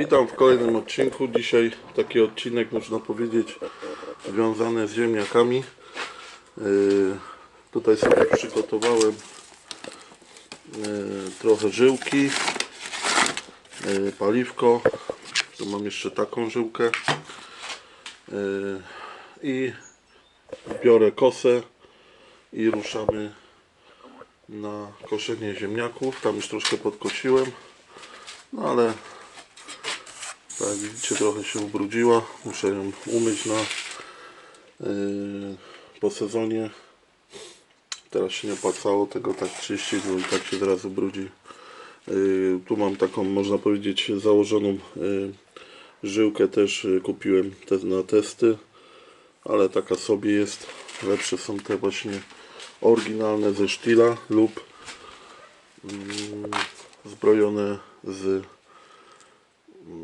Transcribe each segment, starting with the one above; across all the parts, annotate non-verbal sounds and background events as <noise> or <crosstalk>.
Witam w kolejnym odcinku. Dzisiaj taki odcinek, można powiedzieć, związany z ziemniakami. Yy, tutaj sobie przygotowałem yy, trochę żyłki, yy, paliwko. Tu mam jeszcze taką żyłkę. I biorę kosę i ruszamy na koszenie ziemniaków. Tam już troszkę podkosiłem, no ale tak jak widzicie trochę się ubrudziła. Muszę ją umyć na yy, po sezonie. Teraz się nie opłacało tego tak czyścić, bo i tak się zaraz ubrudzi. Yy, tu mam taką można powiedzieć założoną yy, żyłkę też yy, kupiłem te, na testy, ale taka sobie jest. Lepsze są te właśnie oryginalne ze sztila lub mm, zbrojone z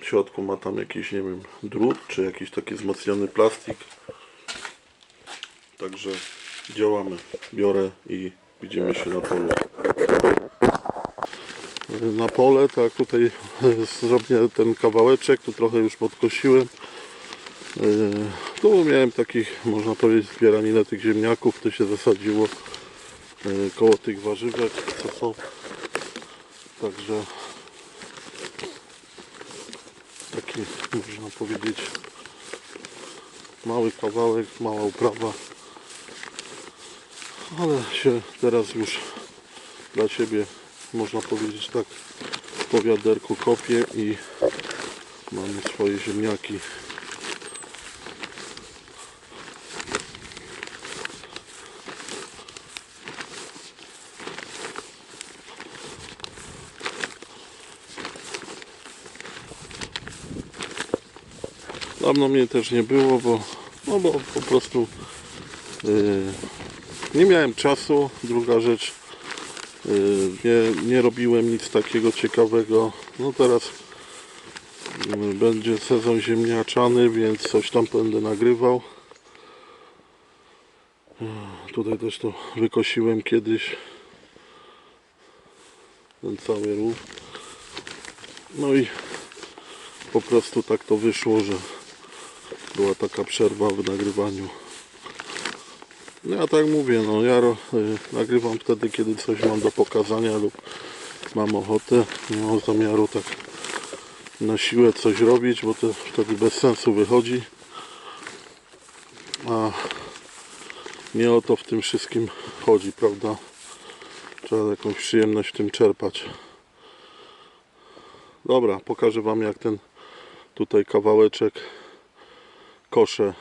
w środku ma tam jakiś, nie wiem, drut, czy jakiś taki wzmocniony plastik. Także działamy. Biorę i widzimy się na polu. Na pole, tak tutaj <laughs> zrobię ten kawałeczek, tu trochę już podkosiłem. Yy, Tu miałem takich, można powiedzieć, zbieraninę tych ziemniaków, to się zasadziło yy, koło tych warzywek, co są. Także taki można powiedzieć. Mały kawałek, mała uprawa. Ale się teraz już dla siebie można powiedzieć tak po wiaderku kopię i mamy swoje ziemniaki Dawno mnie też nie było, bo, no bo po prostu yy, nie miałem czasu. Druga rzecz, yy, nie, nie robiłem nic takiego ciekawego. No teraz yy, będzie sezon ziemniaczany, więc coś tam będę nagrywał. Tutaj też to wykosiłem kiedyś. Ten cały rów. No i po prostu tak to wyszło, że była taka przerwa w nagrywaniu. No ja tak mówię, no ja y, nagrywam wtedy, kiedy coś mam do pokazania lub mam ochotę. Nie mam zamiaru tak na siłę coś robić, bo to wtedy bez sensu wychodzi. A nie o to w tym wszystkim chodzi, prawda? Trzeba jakąś przyjemność w tym czerpać. Dobra, pokażę Wam jak ten tutaj kawałeczek koszę.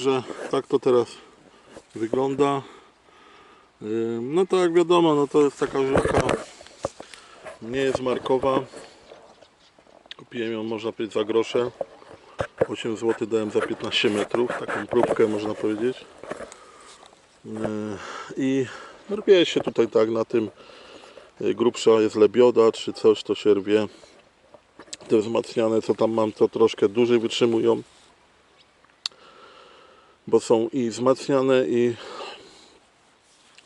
Także tak to teraz wygląda. No to jak wiadomo, no to jest taka żywka, nie jest markowa. Kupiłem ją, można powiedzieć, za grosze. 8 zł dałem za 15 metrów, taką próbkę można powiedzieć. Yy, I rwie się tutaj tak na tym, yy, grubsza jest lebioda czy coś, to się rwie. Te wzmacniane, co tam mam, to troszkę dłużej wytrzymują bo są i wzmacniane i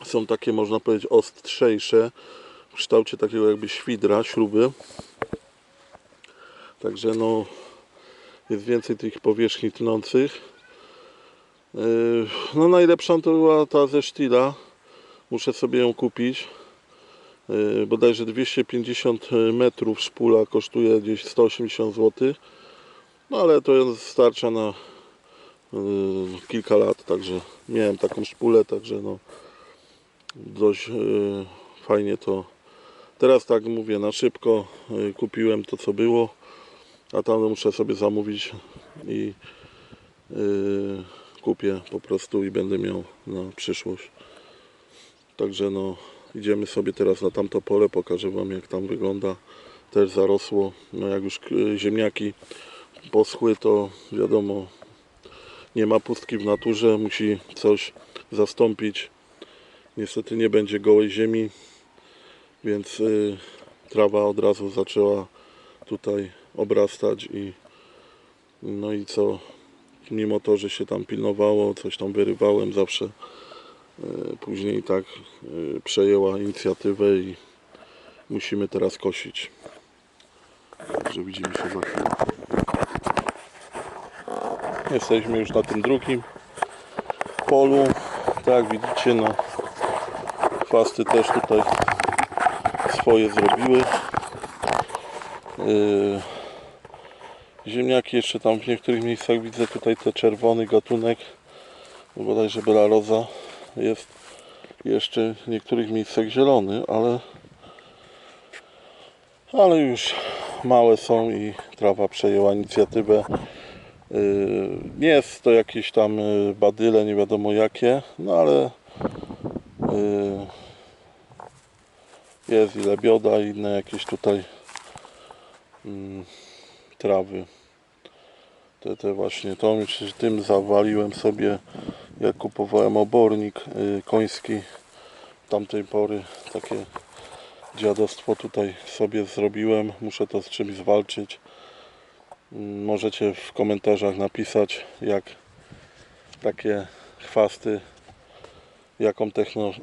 są takie można powiedzieć ostrzejsze w kształcie takiego jakby świdra, śruby. Także no jest więcej tych powierzchni tnących. Yy, no najlepsza to była ta ze Stila muszę sobie ją kupić. Yy, bodajże 250 metrów szpula kosztuje gdzieś 180 zł no ale to starcza na kilka lat, także miałem taką szpulę, także no dość yy, fajnie to. Teraz tak mówię, na szybko yy, kupiłem to co było, a tam muszę sobie zamówić i kupię po prostu i będę miał na przyszłość. Także no idziemy sobie teraz na tamto pole, pokażę Wam jak tam wygląda. Też zarosło, no jak już ziemniaki poschły to wiadomo nie ma pustki w naturze, musi coś zastąpić. Niestety nie będzie gołej ziemi, więc y, trawa od razu zaczęła tutaj obrastać i no i co, mimo to, że się tam pilnowało, coś tam wyrywałem zawsze, y, później tak y, przejęła inicjatywę i musimy teraz kosić. Także widzimy się za chwilę. Jesteśmy już na tym drugim polu. Tak jak widzicie, no chwasty też tutaj swoje zrobiły. Yy, ziemniaki jeszcze tam w niektórych miejscach widzę tutaj ten czerwony gatunek, bodajże Belaroza jest jeszcze w niektórych miejscach zielony, ale ale już małe są i trawa przejęła inicjatywę. Nie jest to jakieś tam yy, badyle, nie wiadomo jakie, no ale yy, jest i lebioda i inne jakieś tutaj mm, trawy. Te, te właśnie, to tym zawaliłem sobie, jak kupowałem obornik koński tamtej pory, takie dziadostwo tutaj sobie zrobiłem, muszę to z czymś zwalczyć. Możecie w komentarzach napisać, jak takie chwasty, jaką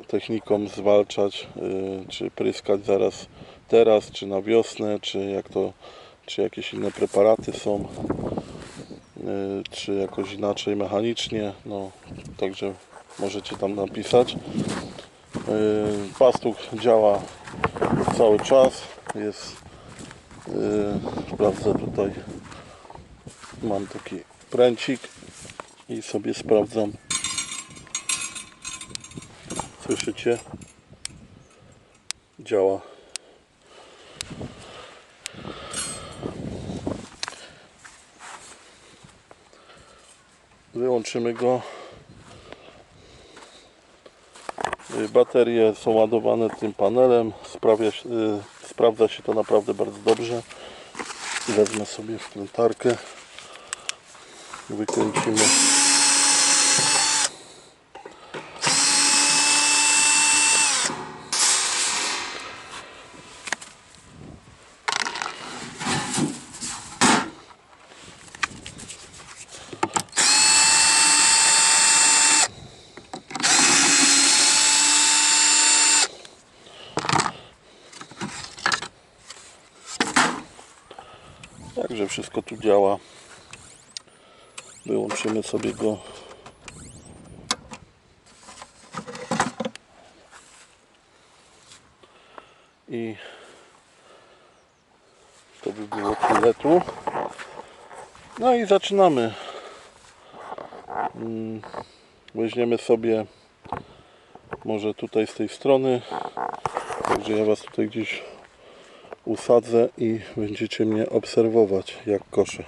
techniką zwalczać, yy, czy pryskać zaraz teraz, czy na wiosnę, czy jak to, czy jakieś inne preparaty są, yy, czy jakoś inaczej mechanicznie, no także możecie tam napisać. Yy, Pastuch działa cały czas, jest, sprawdzę tutaj mam taki pręcik i sobie sprawdzam. Słyszycie? Działa. Wyłączymy go. Y, baterie są ładowane tym panelem. Sprawia, y, sprawdza się to naprawdę bardzo dobrze. Wezmę sobie wkrętarkę wykręcimy Także wszystko tu działa. Wyłączymy sobie go. I to by było tyle tu. No i zaczynamy. Mm, Weźmiemy sobie może tutaj z tej strony. Także ja Was tutaj gdzieś usadzę i będziecie mnie obserwować jak koszę.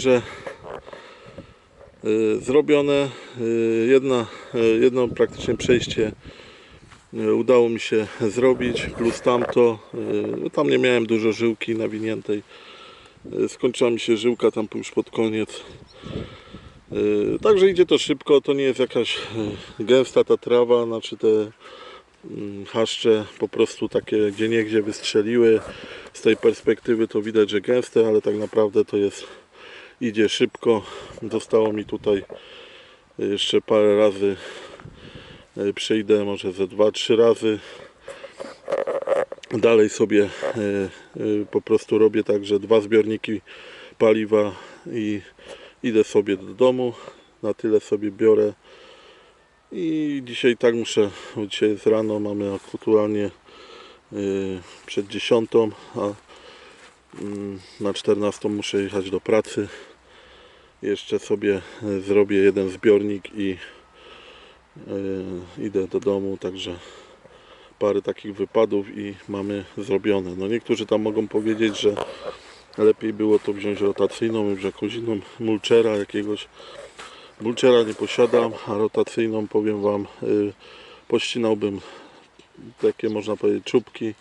Także y, zrobione. Y, Jedna, y, jedno praktycznie przejście udało mi się zrobić, plus tamto. Tam nie miałem dużo żyłki nawiniętej. Skończyła mi się żyłka tam już pod koniec. Także idzie to szybko, to nie jest jakaś gęsta ta trawa, znaczy te mm, chaszcze po prostu takie gdzie niegdzie wystrzeliły. Z tej perspektywy to widać, że gęste, ale tak naprawdę to jest idzie szybko. Zostało mi tutaj jeszcze parę razy y, przyjdę, może ze dwa, trzy razy. Dalej sobie y, y, po prostu robię tak, że dwa zbiorniki paliwa i idę sobie do domu. Na tyle sobie biorę. I dzisiaj tak muszę, dzisiaj jest rano, mamy aktualnie przed 10, a mm, na 14 muszę jechać do pracy. Jeszcze sobie y, zrobię jeden zbiornik i y, idę do domu, także parę takich wypadów i mamy zrobione. No niektórzy tam mogą powiedzieć, że lepiej było to wziąć rotacyjną jakąś inną mulchera jakiegoś. Mulchera nie posiadam, a rotacyjną powiem Wam, y, pościnałbym takie można powiedzieć czubki,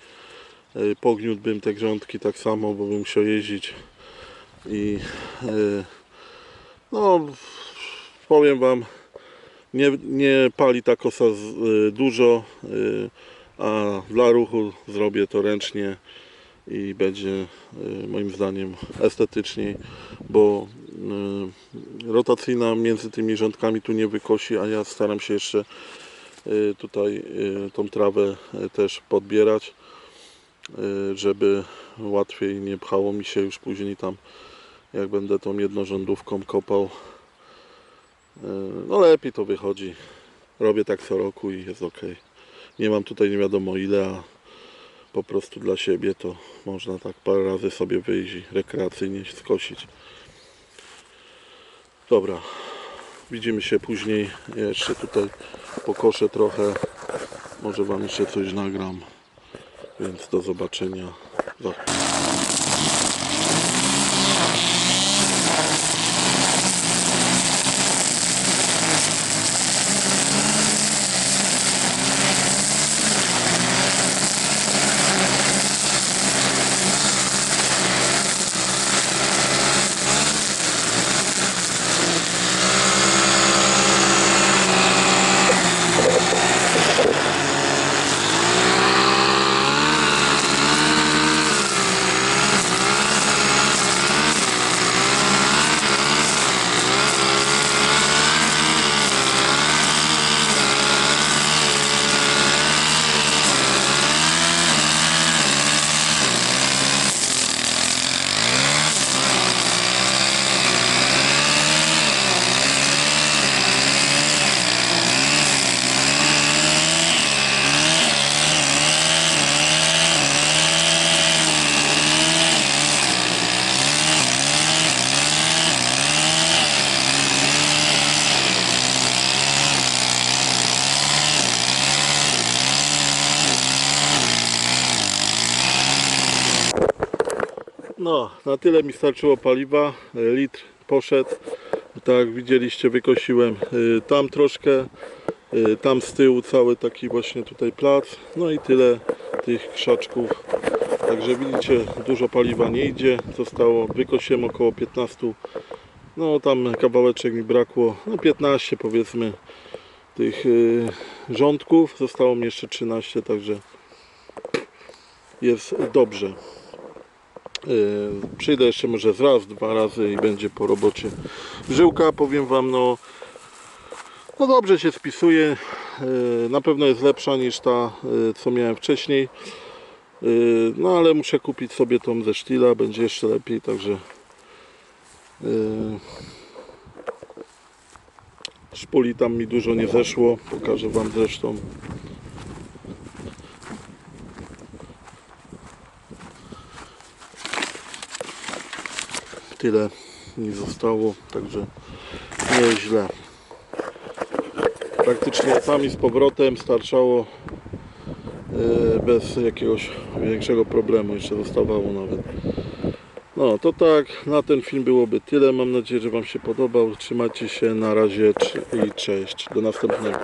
y, pogniótłbym te grządki tak samo, bo bym musiał jeździć i y, no powiem Wam, nie, nie pali ta kosa y, dużo, y, a dla ruchu zrobię to ręcznie i będzie y, moim zdaniem estetyczniej, bo rotacyjna między tymi rządkami tu nie wykosi, a ja staram się jeszcze tutaj tą trawę też podbierać, żeby łatwiej nie pchało mi się już później tam, jak będę tą jednorządówką kopał. Y, No lepiej to wychodzi. Robię tak co roku i jest ok. Nie mam tutaj nie wiadomo ile, a po prostu dla siebie to można tak parę razy sobie wyjść i rekreacyjnie skosić. Dobra, widzimy się później. Ja jeszcze tutaj pokoszę trochę. Może Wam jeszcze coś nagram. Więc do zobaczenia. No, na tyle mi starczyło paliwa. E, Litr poszedł. Tak jak widzieliście, wykosiłem y, tam troszkę, y, tam z tyłu cały taki właśnie tutaj plac. No i tyle tych krzaczków. Także widzicie, dużo paliwa nie idzie. Zostało, wykosiłem około 15. No tam kawałeczek mi brakło, no 15 powiedzmy tych rządków. Zostało mi jeszcze 13, także jest dobrze. Yy, Przyjdę jeszcze może raz, dwa razy i będzie po robocie. Żyłka, powiem Wam, no, no dobrze się spisuje. Yy, Na pewno jest lepsza niż ta, yy, co miałem wcześniej. No ale muszę kupić sobie tą ze sztila, będzie jeszcze lepiej, także szpuli tam mi dużo nie zeszło. Pokażę Wam zresztą. Tyle mi zostało, także nie jest źle. Praktycznie tam i z powrotem starczało e, bez jakiegoś większego problemu, jeszcze zostawało nawet. No to tak, na ten film byłoby tyle. Mam nadzieję, że Wam się podobał. Trzymajcie się, na razie i cześć. Do następnego.